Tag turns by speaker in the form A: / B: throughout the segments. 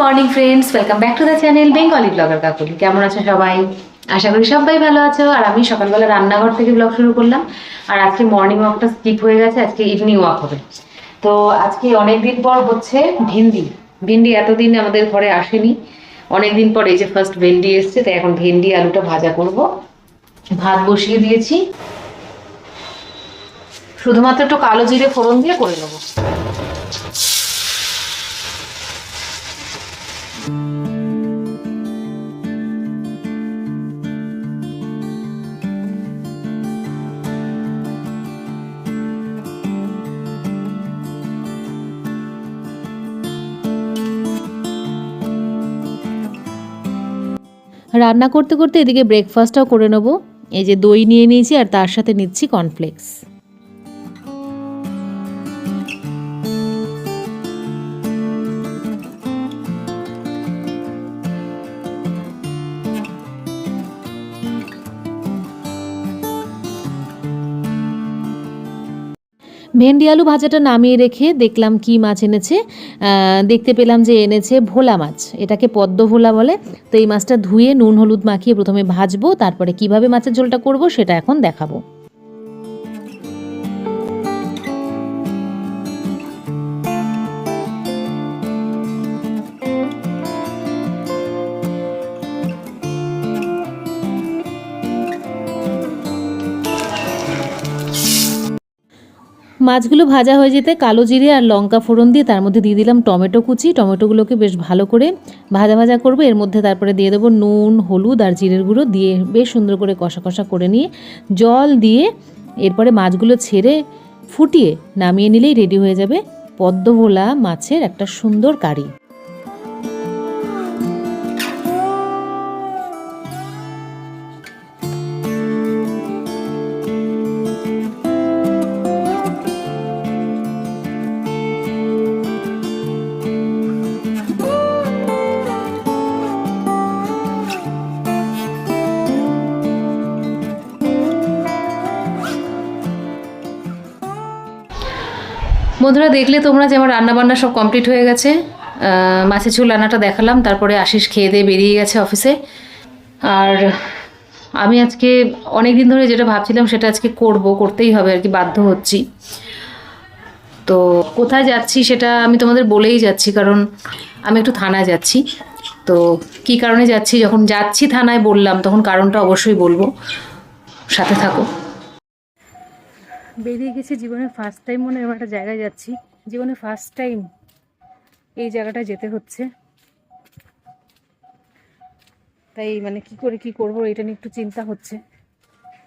A: Morning friends welcome back to the channel Bengali vlogger Kakuli কেমন আছো সবাই? আশা করি সবাই ভালো আছো। আর আমি সকালবেলা রান্নাঘর থেকে ব্লগ শুরু করলাম। আর আজকে মর্নিং ওয়াকটা স্কিপ হয়ে গেছে, আজকে ইভিনিং ওয়াক হবে। তো আজকে অনেক দিন পর হচ্ছে ভেন্ডি। ভেন্ডি এতদিন আমাদের ঘরে আসেনি। অনেক দিন পর এই যে ফার্স্ট ভেন্ডি এসছে, তাই এখন ভেন্ডি আলুটা ভাজা করব। ভাত বসিয়ে দিয়েছি। শুধুমাত্র একটু কালো জিরে ফোড়ন দিয়ে করে নেব।
B: রান্না করতে করতে এদিকে ব্রেকফাস্টটাও করে নেব। এই যে দই নিয়ে নিয়েছি আর তার সাথে নিচ্ছি কর্নফ্লেক্স ভেন্ডি আলু ভাজাটা নামিয়ে রেখে দেখলাম কি মাছ এনেছে। দেখতে পেলাম যে এনেছে ভোলা মাছ। এটাকে পদ্ম ভোলা বলে। তো এই মাছটা ধুয়ে নুন, হলুদ মাখিয়ে প্রথমে ভাজবো, তারপরে কীভাবে মাছের ঝোলটা করব সেটা এখন দেখাবো। মাছগুলো ভাজা হয়ে যেতে কালো জিরে আর লঙ্কা ফোড়ন দিয়ে তার মধ্যে দিয়ে দিলাম টমেটো কুচি। টমেটোগুলোকে বেশ ভালো করে ভাজা ভাজা করব। এর মধ্যে তারপরে দিয়ে দেবো নুন, হলুদ আর জিরের গুঁড়ো দিয়ে বেশ সুন্দর করে কষা কষা করে নিয়ে জল দিয়ে এরপরে মাছগুলো ছেড়ে ফুটিয়ে নামিয়ে নিলেই রেডি হয়ে যাবে পদ্মভোলা মাছের একটা সুন্দর কারি।
A: বন্ধুরা দেখলে তোমরা যে আমার রান্না বান্না সব কমপ্লিট হয়ে গেছে। মাছের ঝোল রান্নাটা দেখালাম, তারপরে আশিস খেয়ে দিয়ে বেরিয়ে গেছে অফিসে আর আমি আজকে অনেক দিন ধরে যেটা ভাবছিলাম সেটা আজকে করব, করতেই হবে আর কি, বাধ্য হচ্ছি। তো কোথায় যাচ্ছি সেটা আমি তোমাদের বলেই যাচ্ছি, কারণ আমি একটু থানায় যাচ্ছি। তো কি কারণে যাচ্ছি, যখন যাচ্ছি থানায় বললাম, তখন কারণটা অবশ্যই বলব। সাথে থাকো। বেরিয়ে গেছি জীবনে ফার্স্ট টাইম মনে হয় একটা জায়গায় যাচ্ছি। জীবনে ফার্স্ট টাইম এই জায়গাটায় যেতে হচ্ছে। তাই মানে কি করে কি করব এটা নিয়ে একটু চিন্তা হচ্ছে।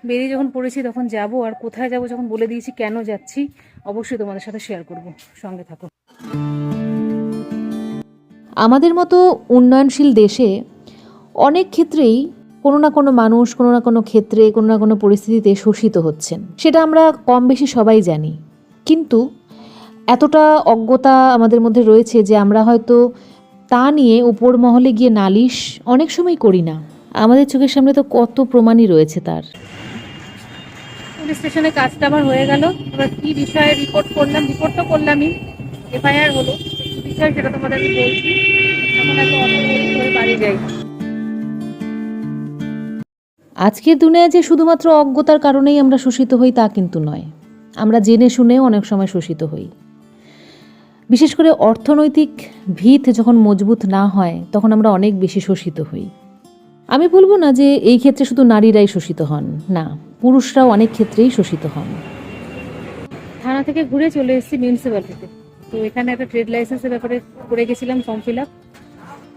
A: বেরিয়ে যখন পড়েছি তখন যাব আর কোথায় যাব যখন বলে দিয়েছি কেন যাচ্ছি, অবশ্যই তোমাদের সাথে শেয়ার করব। সঙ্গে থাকো।
B: আমাদের মতো উন্নয়নশীল দেশে অনেক ক্ষেত্রেই কোনো না কোনো মানুষ, কোনো না কোনো ক্ষেত্রে, কোনো না কোনো পরিস্থিতিতে শোষিত হচ্ছেন। সেটা আমরা কম বেশি সবাই জানি। কিন্তু এতটা অজ্ঞতা আমাদের মধ্যে রয়েছে যে আমরা হয়তো তা নিয়ে উপর মহলে গিয়ে নালিশ অনেক সময় করি না। আমাদের চোখের সামনে তো কত প্রমাণই রয়েছে তার।
A: স্টেশনে কাজটা আমার হয়ে গেল। এবার কি বিষয়ে রিপোর্ট করলাম? রিপোর্ট তো করলামই। এফআইআর হলো। বিষয় সেটা তোমাদের বলছি। বাড়ি যাই।
B: আজকের দুনিয়ায় যে শুধুমাত্র অজ্ঞতার কারণেই আমরা শোষিত হই তা কিন্তু নয়। আমরা জেনে শুনেও অনেক সময় শোষিত হই। বিশেষ করে অর্থনৈতিক ভিত যখন মজবুত না হয়, তখন আমরা অনেক বেশি শোষিত হই। আমি বলব না যে এই ক্ষেত্রে শুধু নারীরাই শোষিত হন। না, পুরুষরাও অনেক ক্ষেত্রেই শোষিত হন।
A: থানা থেকে ঘুরে চলে এসেছি মিউনিসিপ্যালিটিতে তো। এখানে একটা ট্রেড লাইসেন্সের ব্যাপারে করে গেছিলাম ফর্ম ফিল আপ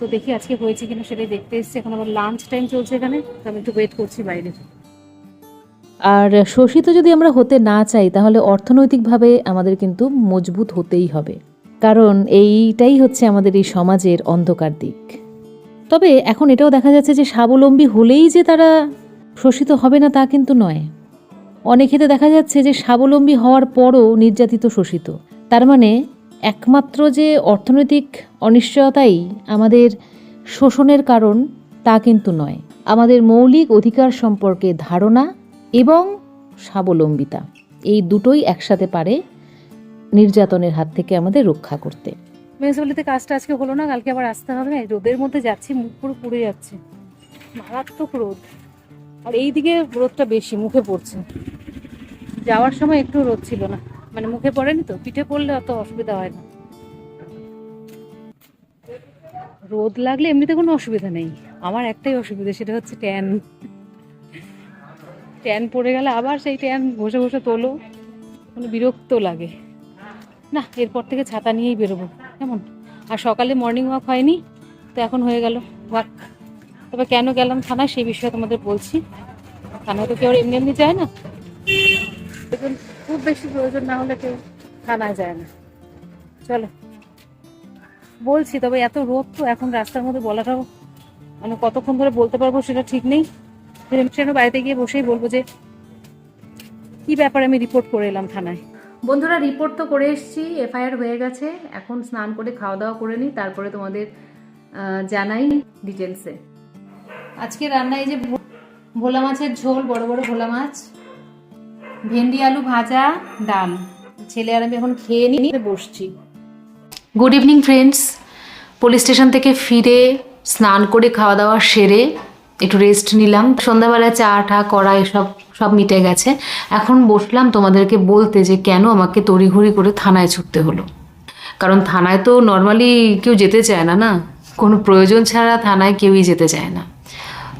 A: তো দেখি আজকে হয়েছে কিনা সেটাই দেখতে এসেছি। এখন আবার লাঞ্চ টাইম চলছে এখানে, তো আমি একটু ওয়েট করছি বাইরে।
B: আর শোষিত যদি আমরা হতে না চাই, তাহলে অর্থনৈতিকভাবে আমাদের কিন্তু মজবুত হতেই হবে। কারণ এইটাই হচ্ছে আমাদের এই সমাজের অন্ধকার দিক। তবে এখন এটাও দেখা যাচ্ছে যে স্বাবলম্বী হলেই যে তারা শোষিত হবে না তা কিন্তু নয়। অনেক ক্ষেত্রে দেখা যাচ্ছে যে স্বাবলম্বী হওয়ার পরও নির্যাতিত শোষিত। তার মানে একমাত্র যে অর্থনৈতিক অনিশ্চয়তাই আমাদের শোষণের কারণ, তা কিন্তু নয়। আমাদের মৌলিক অধিকার সম্পর্কে ধারণা এবং স্বাবলম্বিতা, এই দুটোই একসাথে পারে নির্যাতনের হাত থেকে আমাদের রক্ষা করতে।
A: মিউনিসিপ্যালিতে কাজটা আজকে হলো না, কালকে আবার আসতে হবে রোদের মধ্যে যাচ্ছি, মুখ পুরো পুড়ে যাচ্ছে। মারাত্মক রোদ। আর এইদিকে রোদটা বেশি, মুখে পড়ছে। যাওয়ার সময় একটু রোদ ছিল না। মানে মুখে পড়েনি তো? পিঠে পড়লে অত অসুবিধা হয় না। রোদ লাগলে এমনিতে কোনো অসুবিধা নেই। আমার একটাই অসুবিধা, সেটা হচ্ছে ট্যান। ট্যান পড়ে গেলে আবার সেই ট্যান বসে বসে তোলো। মানে বিরক্ত লাগে। না, এরপর থেকে ছাতা নিয়েই বেরোবো, কেমন? আর সকালে মর্নিং ওয়াক হয়নি, তো এখন হয়ে গেল ওয়াক তবে কেন গেলাম থানায় সেই বিষয়ে তোমাদের বলছি। থানায় তো কেউ এমনি এমনি যায় না। খুব বেশি প্রয়োজন না হলে কেউ থানায় যায় না। চলো। বলছি তবে এত রোদ তো এখন রাস্তার মধ্যে বলাটাও মানে কতক্ষণ ধরে বলতে পারব সেটা ঠিক নেই। বাড়িতে গিয়ে বসেই বলব যে কি ব্যাপারে আমি রিপোর্ট করে এলাম থানায়? বন্ধুরা রিপোর্ট তো করে এসেছি এফআইআর হয়ে গেছে। এখন স্নান করে খাওয়া দাওয়া করে নিই তারপরে তোমাদের জানাই ডিটেলসে আজকে রান্না এই যে ভোলা মাছের ঝোল বড় বড় ভোলা মাছ। ভেন্ডি, আলু ভাজা, ডাল। ছেলে আর আমি এখন খেয়ে নিয়ে বসছি। Good evening friends police station থেকে ফিরে, স্নান করে, খাওয়া দাওয়া সেরে একটু রেস্ট নিলাম। সন্ধ্যাবেলা চা, টা করা এসব সব মিটে গেছে। এখন বসলাম তোমাদেরকে বলতে যে কেন আমাকে তড়িঘড়ি করে থানায় ছুটতে হলো। কারণ থানায় তো নর্মালি কেউ যেতে চায় না না? কোনো প্রয়োজন ছাড়া থানায় কেউই যেতে চায় না।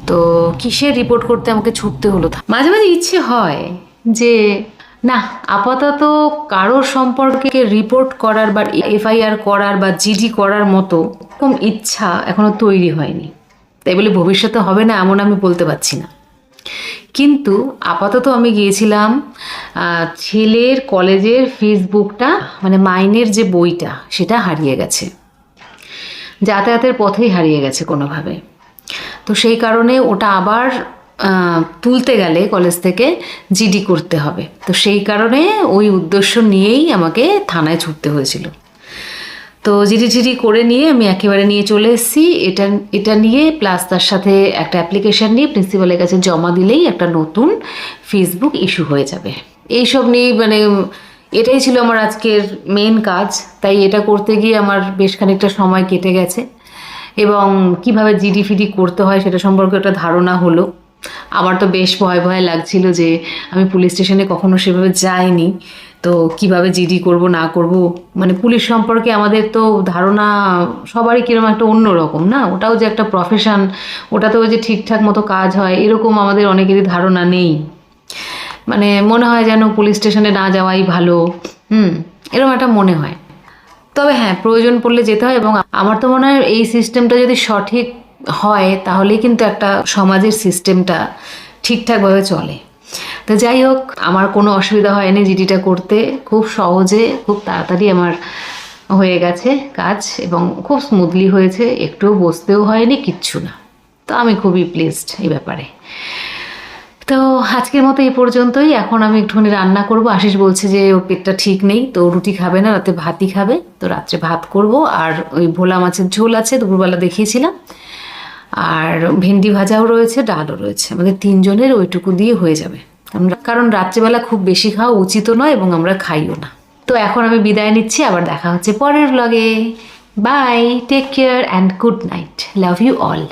A: তো কিসের রিপোর্ট করতে আমাকে ছুটতে হলো? মাঝে মাঝে ইচ্ছে হয়। যে, না, আপাতত কারোর সম্পর্কে রিপোর্ট করার বা এফআইআর করার বা জিডি করার মতো এরকম ইচ্ছা এখনও তৈরি হয়নি। তাই বলে ভবিষ্যতে হবে না এমন আমি বলতে পারছি না। কিন্তু আপাতত আমি গিয়েছিলাম ছেলের কলেজের ফেসবুকটা মানে মাইনের যে বইটা, সেটা হারিয়ে গেছে। যাতায়াতের পথেই হারিয়ে গেছে কোনোভাবে। তো সেই কারণে ওটা আবার তুলতে গেলে কলেজ থেকে জিডি করতে হবে। তো সেই কারণে ওই উদ্দেশ্য নিয়েই আমাকে থানায় ছুটতে হয়েছিল। তো জিডি জিডি করে নিয়ে আমি একেবারে নিয়ে চলে এসেছি। এটা এটা নিয়ে প্লাস তার সাথে একটা অ্যাপ্লিকেশান নিয়ে প্রিন্সিপালের কাছে জমা দিলেই একটা নতুন ফেসবুক ইস্যু হয়ে যাবে। এইসব নিয়ে মানে এটাই ছিল আমার আজকের মেন কাজ। তাই এটা করতে গিয়ে আমার বেশ খানিকটা সময় কেটে গেছে। এবং কীভাবে জিডি ফিডি করতে হয় সেটা সম্পর্কে একটা ধারণা হলো। আমার তো বেশ ভয় ভয় লাগছিল যে আমি পুলিশ স্টেশনে কখনো সেভাবে যাইনি। তো কীভাবে জিডি করব, না করব? মানে পুলিশ সম্পর্কে আমাদের তো ধারণা সবারই কীরকম একটা অন্য রকম না? ওটাও যে একটা প্রফেশন ওটাতেও যে ঠিকঠাক মতো কাজ হয়, এরকম আমাদের অনেকেরই ধারণা নেই। মানে মনে হয় যেন পুলিশ স্টেশনে না যাওয়াই ভালো, হুম? এরকম একটা মনে হয়। তবে হ্যাঁ প্রয়োজন পড়লে যেতে হয় এবং আমার তো মনে হয় এই সিস্টেমটা যদি সঠিক হয়, তাহলেই কিন্তু একটা সমাজের সিস্টেমটা ঠিকঠাকভাবে চলে। তো যাই হোক, আমার কোনো অসুবিধা হয়নি জিডিটা করতে। খুব সহজে, খুব তাড়াতাড়ি আমার হয়ে গেছে কাজ এবং খুব স্মুথলি হয়েছে। একটুও বসতেও হয়নি, কিচ্ছু না। তো আমি খুবই প্লেসড এই ব্যাপারে। তো আজকের মতো এই পর্যন্তই। এখন আমি একটুখানি রান্না করব। আশিস বলছে যে ওর পেটটা ঠিক নেই, তো রুটি খাবে না, রাতে ভাতই খাবে। তো রাত্রে ভাত করব। আর ওই ভোলা মাছের ঝোল আছে, দুপুরবেলা দেখিয়েছিলাম। আর ভেন্ডি ভাজাও রয়েছে, ডালও রয়েছে। আমাদের তিনজনের ওইটুকু দিয়ে হয়ে যাবে। কারণ কারণ রাত্রেবেলা খুব বেশি খাওয়া উচিত নয় এবং আমরা খাইও না। তো এখন আমি বিদায় নিচ্ছি, আবার দেখা হচ্ছে পরের ব্লগে bye take care and good night love you all